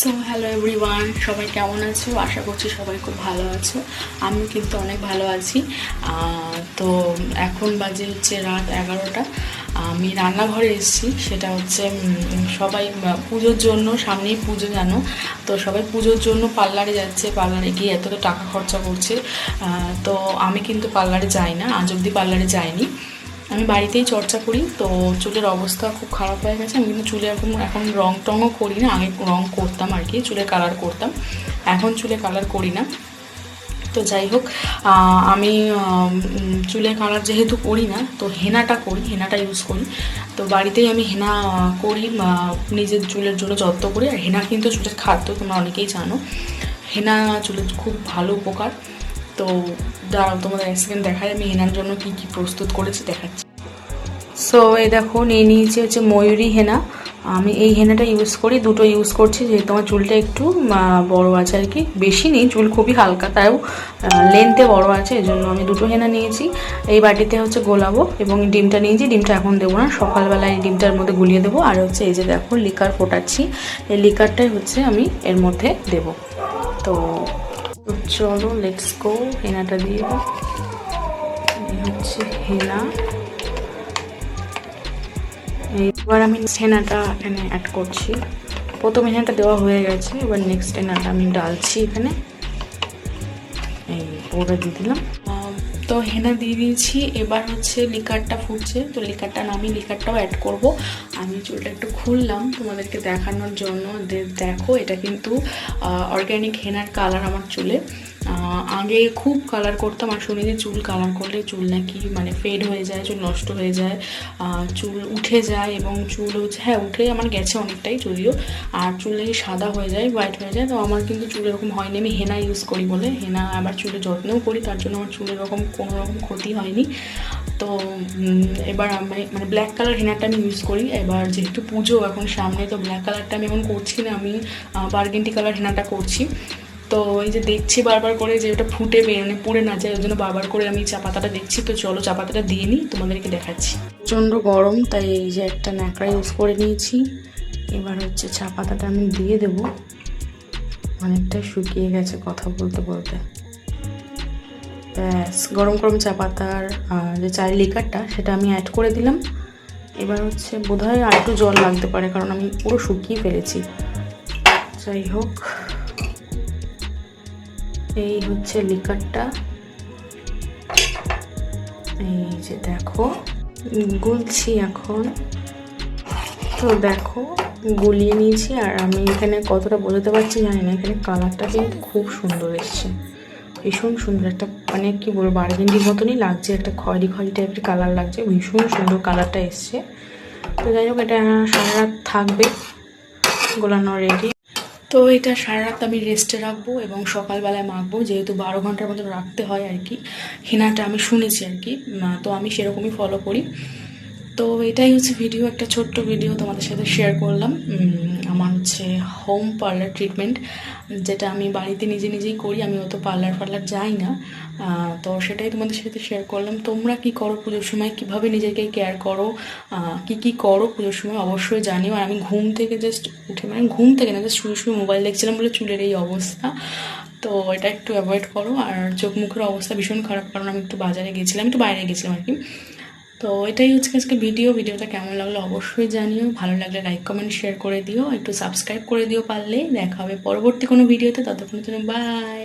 So hello everyone সবাই কেমন আছো? আশা করছি সবাই খুব ভালো আছো। আমি কিন্তু অনেক ভালো আছি। তো এখন বাজে হচ্ছে রাত এগারোটা। আমি রান্নাঘরে এসেছি। সেটা হচ্ছে সবাই পুজোর জন্য, সামনেই পুজো, জানো? তো সবাই পুজোর জন্য পার্লারে যাচ্ছে। পার্লারে গিয়ে এত টাকা খরচা করছে। তো আমি কিন্তু পার্লারে যাই না। আজ অবধি পার্লারে যাইনি। আমি বাড়িতেই চর্চা করি, তো চুলের অবস্থা খুব খারাপ হয়ে গেছে। আমি কিন্তু চুলে এখন এখন রং টংও করি না, আগে রং করতাম আর কি, চুলে কালার করতাম। এখন চুলে কালার করি না। তো যাই হোক আমি চুলে কালার যেহেতু করি না, তো হেনাটা করি, হেনাটা ইউজ করি। তো বাড়িতেই আমি হেনা করি নিজের চুলের জন্য যত্ন করি। আর হেনা কিন্তু চুলের খাদ্য, তোমরা অনেকেই জানো। হেনা চুলের খুব ভালো উপকার। তো দাঁড়াও, তোমাদের এক সেকেন্ড দেখায় আমি হেনার জন্য কী কী প্রস্তুত করেছি, দেখাচ্ছি। সো এই দেখো, নিয়ে নিয়েছি হচ্ছে ময়ূরী হেনা। আমি এই হেনাটা ইউজ করি, দুটো ইউজ করছি, যেহেতু আমার চুলটা একটু বড় আছে আর কি। বেশি নেই, চুল খুবই হালকা, তাও লেন্থে বড় আছে এই জন্য আমি দুটো হেনা নিয়েছি। এই বাটিতে হচ্ছে গোলাবো এবং ডিমটা নিয়েছি, ডিমটা এখন দেবো না সকালবেলা এই ডিমটার মধ্যে গুলিয়ে দেবো। আর হচ্ছে এই যে দেখো, লিকার ফোটাচ্ছি, এই লিকারটাই হচ্ছে আমি এর মধ্যে দেব। তো, চলো লেটস গো হেনাটা দিয়ে হচ্ছে হেনা। এবার আমি হেনাটা এখানে অ্যাড করছি। প্রথম হেনাটা দেওয়া হয়ে গেছে, এবার নেক্সট হেনাটা আমি ডালছি এখানে। এই পুরোটা দিয়ে দিলাম। তো হেনা দিয়ে দিয়েছি। এবার হচ্ছে লিকারটা ফুটছে। তো লিকারটা নামিয়ে লিকারটাও অ্যাড করব। আমি চুলটা একটু খুললাম তোমাদেরকে দেখানোর জন্য। দেখো, এটা কিন্তু অর্গ্যানিক হেনার কালার আমার চুলে। আগে খুব কালার করতাম, আর শুনি যে চুল কালার করলে চুল নাকি মানে ফেড হয়ে যায়, চুল নষ্ট হয়ে যায়। চুল উঠে যায় এবং চুল হচ্ছে হ্যাঁ উঠে আমার গেছে অনেকটাই যদিও। আর চুল নাকি সাদা হয়ে যায় হোয়াইট হয়ে যায়। তো আমার কিন্তু চুল এরকম হয়নি। আমি হেনা ইউজ করি বলে। হেনা আবার চুলের যত্নও করি, তার জন্য আমার চুল এরকম কোনো রকম ক্ষতি হয়নি। তো এবার আমি মানে ব্ল্যাক কালার হেনারটা আমি ইউজ করি। এবার যেহেতু পুজো এখন সামনে, তো ব্ল্যাক কালারটা আমি এখন করছি না, আমি বার্গেন্টি কালার হেনাটা করছি। তো এই যে দেখছি বারবার করে যে ওটা ফুটে মানে পুড়ে না যায়, ওই জন্য বারবার করে আমি চা পাতাটা দেখছি। তো চলো চা পাতাটা দিয়ে নিই, তোমাদেরকে দেখাচ্ছি। প্রচণ্ড গরম, তাই এই যে একটা ন্যাকড়া ইউজ করে নিয়েছি। এবার হচ্ছে চা পাতাটা আমি দিয়ে দেবো। অনেকটা শুকিয়ে গেছে কথা বলতে বলতে। গরম গরম চা পাতার যে চায়ের লিকারটা সেটা আমি অ্যাড করে দিলাম। এবার হচ্ছে বোধহয় আর একটু জল লাগতে পারে, কারণ আমি পুরো শুকিয়ে ফেলেছি। যাই হোক, এই হচ্ছে লিকারটা এই যে দেখো, গুলছি এখন। তো দেখো, গুলিয়ে নিয়েছি, আর আমি এখানে কতটা বোঝাতে পারছি জানি না, এখানে কালারটা কিন্তু খুব সুন্দর এসছে। ভীষণ সুন্দর একটা মানে কি বলব বার্গেন্ডির মতনই লাগছে, একটা খয়েরি খয়েরি টাইপের কালার লাগছে, ভীষণ সুন্দর কালারটা এসছে। তো যাই হোক, এটা সারা রাত থাকবে, গোলানো রেডি তো এটা সারা রাত আমি রেস্টে রাখব এবং সকালবেলায় মাখবো, যেহেতু বারো ঘণ্টার মতো রাখতে হয় আর কি। হেনাটা আমি শুনেছি আর কি তো আমি সেরকমই ফলো করি। তো এটাই হচ্ছে ভিডিও একটা ছোট্ট ভিডিও তোমাদের সাথে শেয়ার করলাম। আমার হচ্ছে হোম পার্লার ট্রিটমেন্ট যেটা আমি বাড়িতে নিজে নিজেই করি, আমি অত পার্লার পার্লার যাই না। তো সেটাই তোমাদের সাথে শেয়ার করলাম। তোমরা কি করো পুজোর সময়? কীভাবে নিজেকে কেয়ার করো? কি কি করো পুজোর সময়? অবশ্যই জানিও। আর আমি ঘুম থেকে জাস্ট উঠে মানে ঘুম থেকে না জাস্ট শুয়ে শুয়ে মোবাইল দেখছিলাম বলে চুলের এই অবস্থা। তো এটা একটু অ্যাভয়েড করো। আর চোখ মুখের অবস্থা ভীষণ খারাপ, কারণ আমি একটু বাজারে গেছিলাম, একটু বাইরে গেছিলাম আর কি। তো এটাই হচ্ছে আজকে ভিডিও ভিডিওটা কেমন লাগল অবশ্যই জানিও। ভালো লাগলে লাইক কমেন্ট শেয়ার করে দিও। একটু সাবস্ক্রাইব করে দিও পারলে। দেখা হবে পরবর্তী কোনো ভিডিওতে ততক্ষণের জন্য বাই